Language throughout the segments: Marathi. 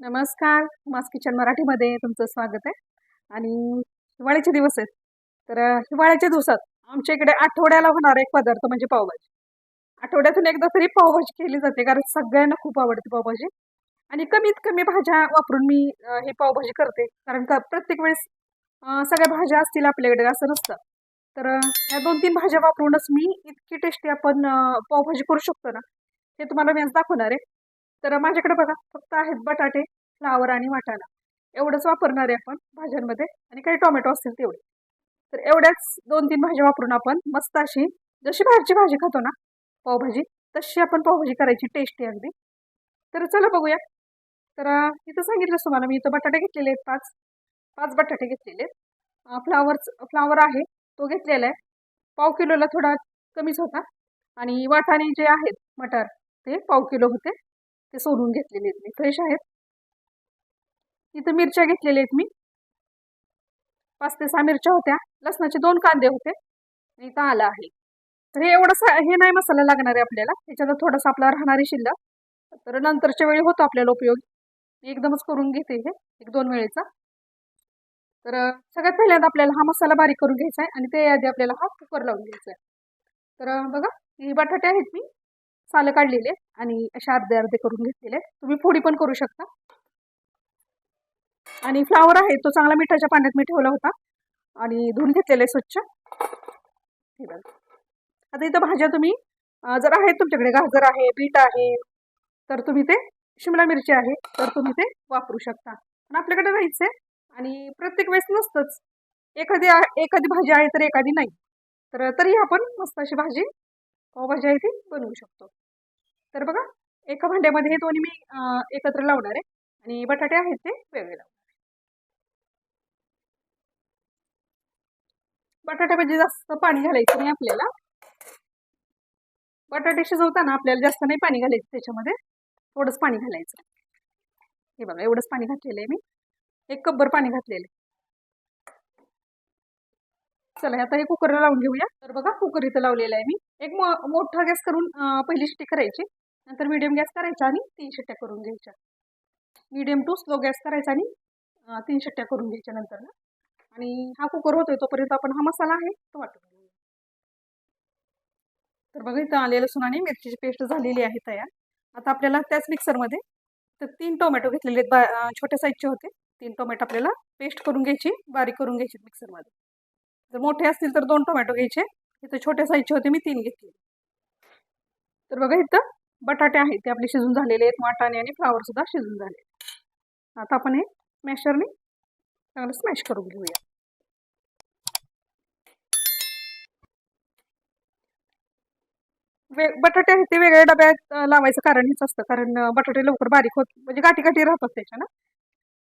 नमस्कार. मास किचन मराठीमध्ये तुमचं स्वागत आहे. आणि हिवाळ्याचे दिवस आहेत. तर हिवाळ्याच्या दिवसात आमच्या इकडे आठवड्याला होणारा एक पदार्थ म्हणजे पावभाजी. आठवड्यातून एकदा तरी पावभाजी केली जाते कारण सगळ्यांना खूप आवडते पावभाजी. आणि कमीत कमी भाज्या वापरून मी हे ही पावभाजी करते. कारण का प्रत्येक वेळेस सगळ्या भाज्या असतील आपल्याकडे असं नसतं. तर ह्या दोन तीन भाज्या वापरूनच मी इतकी टेस्टी आपण पावभाजी करू शकतो ना हे तुम्हाला मी आज दाखवणार आहे. तर माझ्याकडे बघा फक्त आहेत बटाटे फ्लावर आणि वाटाणा. एवढंच वापरणार आहे आपण भाज्यांमध्ये आणि काही टोमॅटो असतील तेवढे. तर एवढ्याच दोन तीन भाज्या वापरून आपण मस्त अशी जशी बाहेरची भाजी खातो ना पावभाजी तशी आपण पावभाजी करायची टेस्टी अगदी. तर चला बघूया. तर इथं सांगितलं तुम्हाला मी इथं बटाटे घेतलेले आहेत पाच पाच बटाटे घेतलेले आहेत. फ्लावरच फ्लावर आहे तो घेतलेला आहे. पाव किलोला थोडा कमीच होता. आणि वाटाणे जे आहेत मटार ते पाव किलो होते. ते सोलून घेतलेले आहेत मी. फ्रेश आहेत. इथं मिरच्या घेतलेल्या आहेत मी. पाच ते सहा मिरच्या होत्या. लसणाचे दोन कांदे होते. आणि इथं आलं आहे. तर हे एवढं सा- हे नाही मसाला लागणार आहे आपल्याला. त्याच्यात थोडासा आपला राहणारी शिल्लक. तर नंतरच्या वेळी होतो आपल्याला उपयोग. मी एकदमच करून घेते हे. एक दोन वेळेचा. तर सगळ्यात पहिल्यांदा आपल्याला हा मसाला बारीक करून घ्यायचा आहे. आणि त्याआधी आपल्याला हा कुकर लावून घ्यायचा आहे. तर बघा ही बटाटे आहेत मी. सालं काढलेले आणि असे अर्धे अर्धे करून घेतलेले तुम्ही फोडी पण करू शकता. आणि फ्लावर आहे तो चांगला मिठाच्या पाण्यात मी ठेवला होता. आणि धुवून घेतलेले स्वच्छ. हे बघा. आता इथं भाज्या तुम्ही जर आहेत तुमच्याकडे गाजर आहे बीट आहे तर तुम्ही ते शिमला मिरची आहे तर तुम्ही ते वापरू शकता. पण आपल्याकडे नाहीच आहे. आणि प्रत्येक वेळेस नसतंच. एखादी एखादी भाजी आहे तर एखादी नाही. तर तरी आपण मस्त अशी भाजी पावभाजी आहे ती बनवू शकतो. तर बघा एका भांड्यामध्ये हे दोन्ही मी एकत्र लावणार आहे. आणि बटाटे आहेत ते वेगळे लावणार बटाट्यामध्ये म्हणजे जास्त पाणी घालायचं नाही आपल्याला. बटाटे शिजवताना आपल्याला जास्त नाही पाणी घालायचं त्याच्यामध्ये. थोडंच पाणी घालायचं. हे बघा एवढंच पाणी घातलेलं आहे मी. एक कब्बर पाणी घातलेलं आहे. चला आता हे कुकरला लावून घेऊया. तर बघा कुकर इथं लावलेलं आहे मी. एक मोठा गॅस करून पहिली शिट्टी करायची. नंतर मिडियम गॅस करायचा आणि तीन शिट्ट्या करून घ्यायच्या. मिडियम टू स्लो गॅस करायचा आणि तीन शिट्ट्या करून घ्यायच्या नंतर ना. आणि हा कुकर होतोय तोपर्यंत आपण हा मसाला आहे तो वाटून घेऊया. तर बघा इथं आलेलं लसूण आणि मिरचीची पेस्ट झालेली आहे तयार. आता आपल्याला त्याच मिक्सरमध्ये तर तीन टोमॅटो घेतलेले आहेत. बा छोट्या साईजचे होते. तीन टोमॅटो आपल्याला पेस्ट करून घ्यायची बारीक करून घ्यायची मिक्सरमध्ये जर मोठे असतील तर दोन टोमॅटो घ्यायचे. इथं छोट्या साईजचे होते मी तीन घेतले. तर बघा इथं बटाटे आहेत ते आपले शिजून झालेले आहेत वाटाणे आणि फ्लावर सुद्धा शिजून झाले आता आपण हे मॅशरने चांगलं स्मॅश करून घेऊया. वे बटाटे आहेत ते वेगळ्या डब्यात लावायचं कारण हेच असतं. कारण बटाटे लवकर बारीक होत म्हणजे गाठी गाठी राहतात त्याच्या ना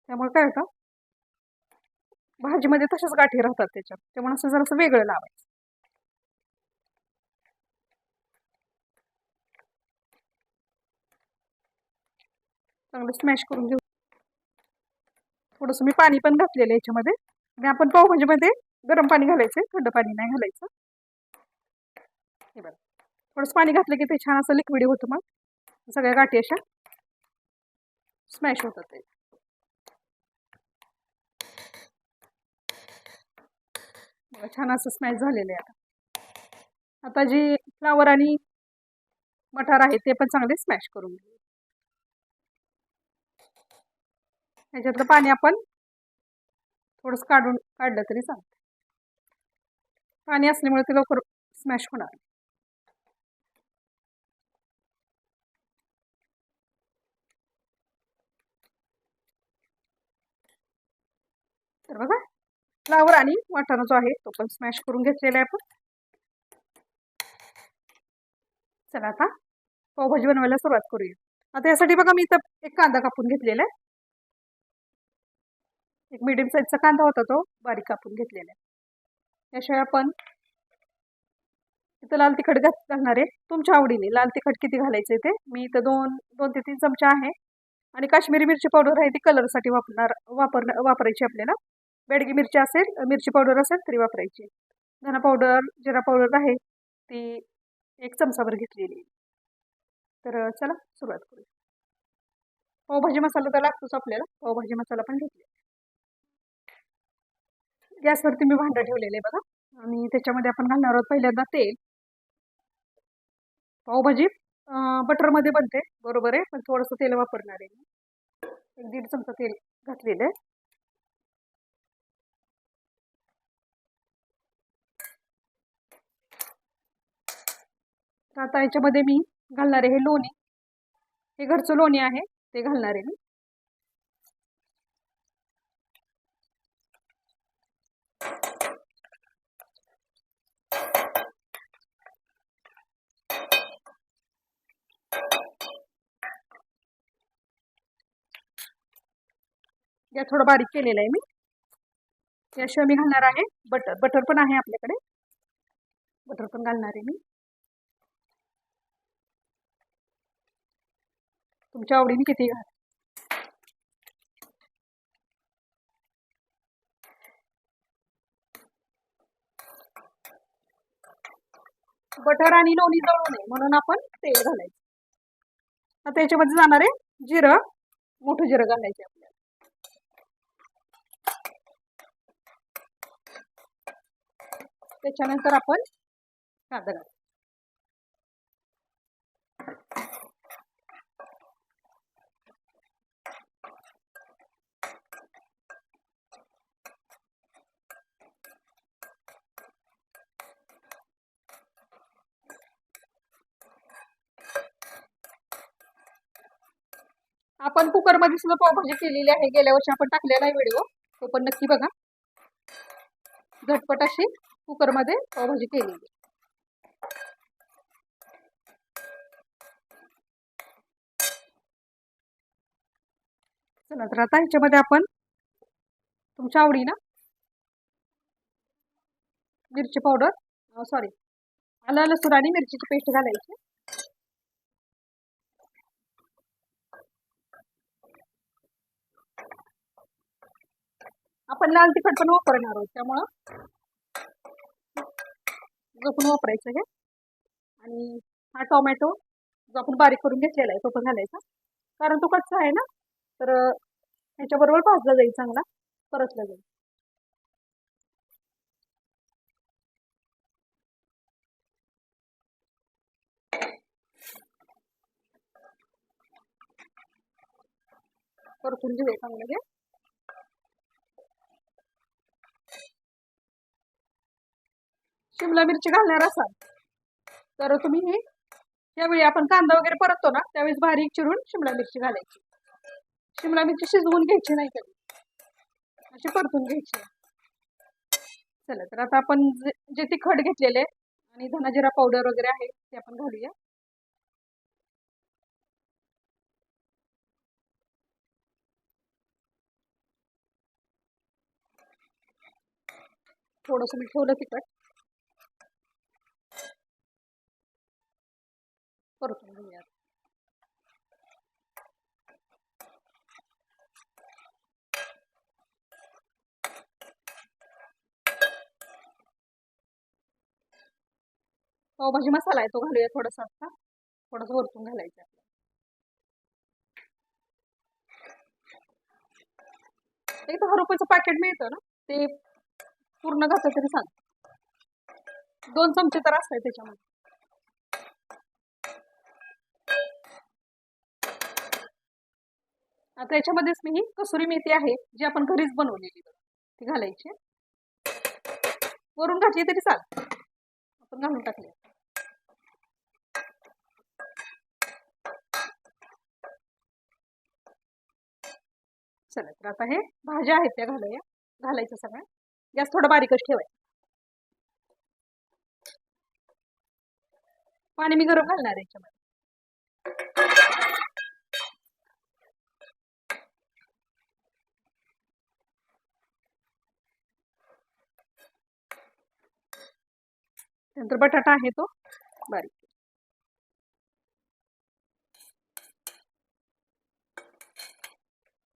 त्यामुळे काय होतं? भाजीमध्ये तशाच गाठी राहतात त्याच्यात. त्यामुळे असं जरासं वेगळं लावायचं. चांगलं स्मॅश करून घेऊ. थोडंसं मी पाणी पण घातलेलं याच्यामध्ये. आणि आपण पावभाजीमध्ये गरम पाणी घालायचं थंड पाणी नाही घालायचं. हे बघा. थोडंसं पाणी घातलं की ते छान असं लिक्विड होतं मग. सगळ्या गाठी अशा स्मॅश होतात ते. छान असं स्मॅश झालेलं आहे आता. आता जी फ्लावर आणि मटार आहे ते पण चांगले स्मॅश करून घेऊ. ह्याच्यातलं पाणी आपण थोडंसं काढून काढलं तरी चालतं पाणी असल्यामुळे ते लवकर स्मॅश होणार तर बघा. फ्लावर आणि वाटाणा जो आहे तो पण स्मॅश करून घेतलेला आहे आपण. चला आता पावभाजी बनवायला सुरुवात करूया. आता यासाठी बघा मी इथं एक कांदा कापून घेतलेला आहे. एक मिडियम साईजचा कांदा होता तो बारीक कापून घेतलेला आहे. याशिवाय आपण इथं लाल तिखट घात घालणार आहे. तुमच्या आवडीने लाल तिखट किती घालायचं आहे ते मी इथं दोन दोन ते तीन चमचा आहे. आणि काश्मीरी मिरची पावडर आहे ती कलरसाठी वापरणार वापर वापरायची आपल्याला. बेडगी मिरची असेल मिरची पावडर असेल तरी वापरायची. धना पावडर जिरा पावडर आहे ती एक चमचाभर घेतलेली. तर चला सुरुवात करूया. पावभाजी मसाला तर लागतोच आपल्याला पावभाजी मसाला पण घेतले गॅसवरती मी भांडं ठेवलेलं आहे बघा. आणि त्याच्यामध्ये आपण घालणार आहोत पहिल्यांदा तेल. पावभाजी बटरमध्ये बनते बरोबर आहे पण थोडंसं तेल वापरणार आहे मी. एक दीड चमचा तेल घातलेलं आहे. तर आता याच्यामध्ये मी घालणार आहे हे लोणी. हे घरचं लोणी आहे ते घालणार आहे मी. या थोडं बारीक केलेलं आहे मी. याशिवाय मी घालणार आहे बटर बटर पण आहे आपल्याकडे. बटर पण घालणार आहे मी. तुमच्या आवडीने किती घाल? बटर आणि लोणी जळू नये म्हणून आपण तेल घालायचं. आता याच्यामध्ये जाणार आहे जिरं मोठं जिरं घालायचे आपल्याला. त्याच्यानंतर आपण कांदा घालायचा आपण कुकरमध्ये सुद्धा पावभाजी केलेली आहे. गेल्या वर्षी आपण टाकलेला आहे व्हिडिओ. तो पण नक्की बघा. झटपट अशी कुकरमध्ये पावभाजी केलेली आहे. चला तर आता ह्याच्यामध्ये आपण तुमच्या आवडीनं मिरची पावडर सॉरी आलं लसूण आणि मिरचीची पेस्ट घालायची. आपण लाल तिखट पण वापरणार आहोत. त्यामुळं जपून वापरायचं हे आणि हा टोमॅटो जो आपण बारीक करून घेतलेला आहे तो पण घालायचा. कारण तो कच्चा आहे ना तर ह्याच्याबरोबर भाजला जाईल चांगला परतला जाईल. परतून घेऊया चांगलं हे शिमला मिरची घालणार असाल. तर तुम्ही हे त्यावेळी आपण कांदा वगैरे परततो ना त्यावेळेस बारीक चिरून शिमला मिरची घालायची. शिमला मिरची शिजवून घ्यायची नाही कधी. अशी परतून घ्यायची. चला तर आता आपण जे जे तिखट घेतलेले आणि धनाजिरा पावडर वगैरे आहे ते आपण घालूया. थोडंसं मी ठेवलं तिखट. परतून घेऊया पावभाजी मसाला आहे तो घालूया थोडासा आता थोडंसं वरतून घालायचं आहे एक दहा रुपयाचं पॅकेट मिळतं ना ते पूर्ण घातलं तरी सांग दोन चमचे तर असतात त्याच्यामध्ये आता याच्यामध्येच मी ही कसुरी मेथी आहे जी आपण घरीच बनवलेली ती घालायची. वरून घातली तरी चाल आपण घालून टाकले चला तर आता हे भाज्या आहेत त्या घालूया. घालायच्या सगळ्या गॅस थोडा बारीकच ठेवायचा. पाणी मी गरम घालणार आहे याच्यामध्ये. नंतर बटाटा आहे तो. बारीक.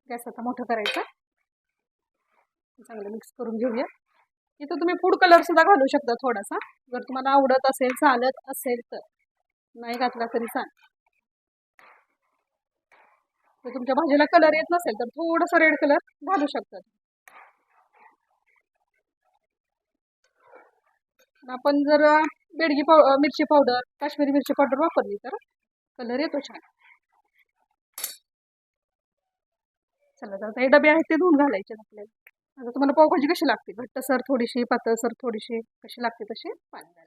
गॅस आता मोठं करायचा. चांगलं मिक्स करून घेऊया. इथं तुम्ही फूड कलर सुद्धा घालू शकता थोडासा. जर तुम्हाला आवडत असेल चालत असेल तर. नाही घातला तरी चाल. जर तुमच्या भाजीला कलर येत नसेल तर थोडासा रेड कलर घालू शकतात आपण जर बेडगी पाव मिरची पावडर काश्मीरी मिरची पावडर वापरली तर कलर येतो छान. चला तर हे डबे आहेत ते धुवून घालायचे आपल्याला. आता तुम्हाला पावभाजी कशी लागते? घट्टसर थोडीशी पातळसर थोडीशी कशी लागते तशी? पाणी घाल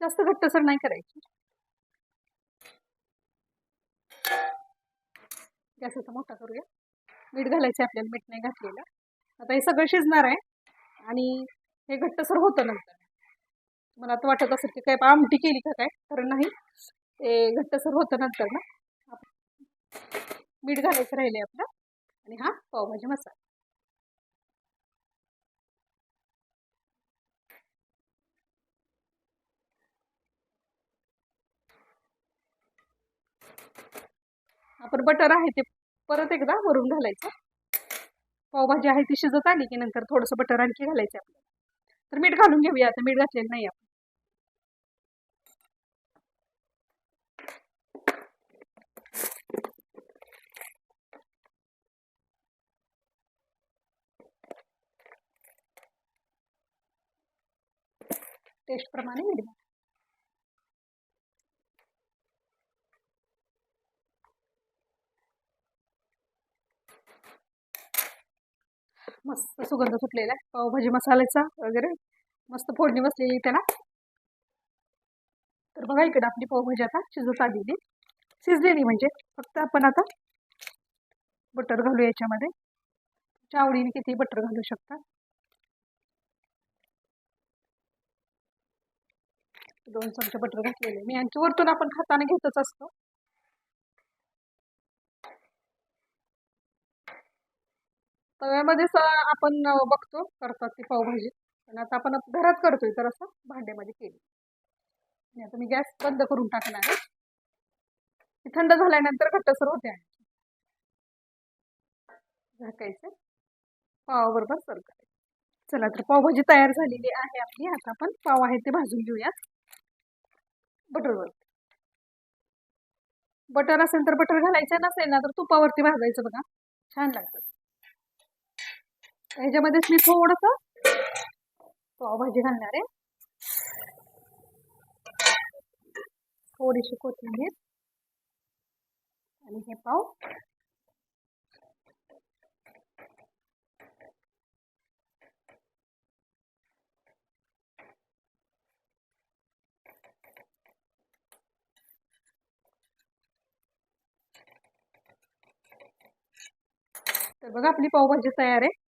जास्त घट्टसर नाही करायची. गॅसाचा मोठा करूया. मीठ घालायचं आपल्याला मीठ नाही घातलेलं. आता हे सगळं शिजणार आहे आणि हे घट्टसर होतं नंतर. मला आता वाटत असेल की काय आमटी केली का काय कारण नाही. ते घट्टसर होतं नंतर ना. मीठ घालायचं राहिले आपलं. आणि हा पावभाजी मसाला. आपण बटर आहे ते परत एकदा वरून घालायचं. पावभाजी आहे ती शिजत आली की नंतर थोडंसं बटर आणखी घालायचं आपल्याला. तर मीठ घालून घेऊया आता मीठ घातलेलं नाही आपण. टेस्ट प्रमाणे मीठ घाला. मस्त सुगंध सुटलेला आहे. पावभाजी मसाल्याचा वगैरे. मस्त फोडणी बसलेली त्याला. तर बघा इकडे आपली पावभाजी आता शिजत आलेली शिजलेली म्हणजे फक्त आपण आता बटर घालू याच्यामध्ये. तुमच्या आवडीने किती बटर घालू शकता. दोन चमचे बटर घातलेले मी यांची वरतून आपण खाताना घेतच असतो. तव्यामध्येच आपण बघतो करतात ती पावभाजी. पण आता आपण घरात करतोय तर असं भांड्यामध्ये केली. आणि आता मी गॅस बंद करून टाकणार आहे. ती थंड झाल्यानंतर घट्टसर होते आणि. झाकायचं. पावाबरोबर सर्व करायचं. चला तर पावभाजी तयार झालेली आहे आपली. आता आपण पाव आहे ते भाजून घेऊयात बटरवर. बटर असेल तर बटर घालायचं नसेल ना तर तुपावरती भाजायचं बघा. छान लागतं. ह्याच्यामध्येच मी थोडस पावभाजी घालणार आहे. थोडीशी कोथिंबीर आणि हे पाव. तर बघा आपली पावभाजी तयार आहे.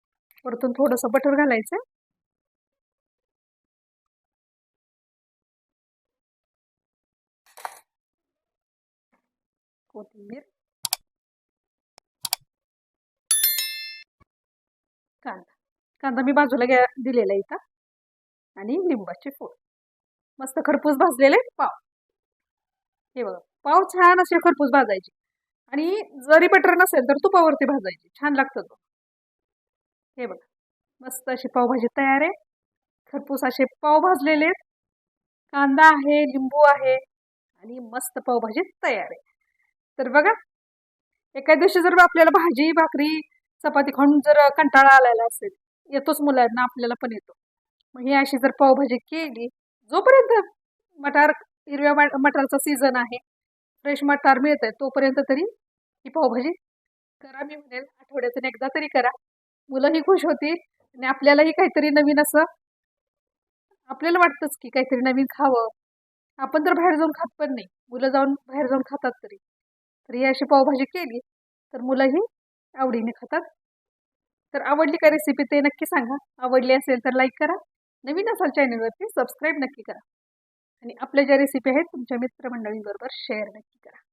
परतून थोडंसं बटर घालायचं. कोथिंबीर. कांदा. कांदा मी बाजूला घ्या दिलेला आहे इथं. आणि लिंबाचे फोड. मस्त खरपूस भाजलेले पाव. हे बघा पाव छान असे खरपूस भाजायचे. आणि जरी बटर नसेल तर तुपावरती भाजायची. छान लागतं तो. हे बघा. मस्त अशी पावभाजी तयार आहे. खरपूस असे पाव भाजलेले आहेत. कांदा आहे लिंबू आहे आणि मस्त पावभाजी तयार आहे. तर बघा एका दिवशी जर आपल्याला भाजी भाकरी चपाती खाऊन जर कंटाळा आलेला असेल येतोच मुलांना आपल्याला पण येतो. मग ही अशी जर पावभाजी केली जोपर्यंत मटार हिरव्या मटारचा सीझन आहे फ्रेश मटार मिळत आहे तोपर्यंत तरी ही पावभाजी करा मी म्हणेल. आठवड्यातून एकदा तरी करा. मुलंही खुश होतील आणि आपल्यालाही काहीतरी नवीन असं आपल्याला वाटतंच की काहीतरी नवीन खावं. आपण तर बाहेर जाऊन खात पण नाही. मुलं जाऊन बाहेर जाऊन खातात तरी. तर ही अशी पावभाजी केली तर मुलंही आवडीने खातात. तर आवडली का रेसिपी ते नक्की सांगा. आवडली असेल तर लाईक करा. नवीन असाल चॅनलवरती सबस्क्राईब नक्की करा. आणि आपल्या ज्या रेसिपी आहेत तुमच्या मित्रमंडळींबरोबर शेअर नक्की करा.